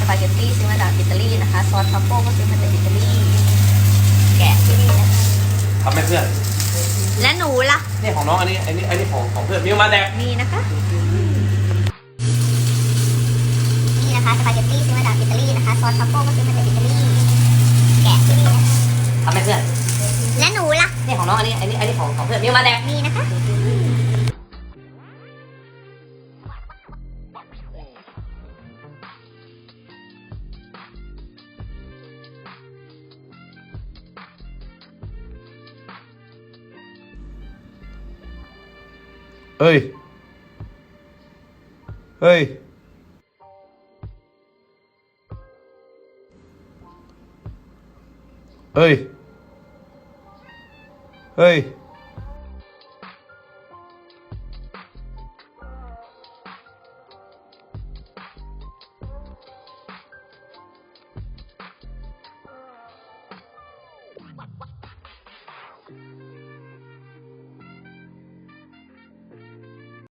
สปาเกตตี้ซื้อมาจากอิตาลีนะคะ ซอสทรัฟเฟิลก็ซื้อมาจากอิตาลี แกะที่นี่นะคะทำให้เพื่อนและหนูล่ะ นี่ของน้องอันนี้ อันนี้ อันนี้ของของเพื่อนมิวมาแดกนี่นะคะ นี่นะคะสปาเกตตี้ซื้อมาจากอิตาลีนะคะ ซอสทรัฟเฟิลก็ซื้อมาจากอิตาลี แกะที่นี่นะคะทำให้เพื่อนและหนูล่ะ นี่ของน้องอันนี้ อันนี้ อันนี้ของของเพื่อนมิวมาแดกนี่นะคะ เฮ้ย เฮ้ย เฮ้ย เฮ้ย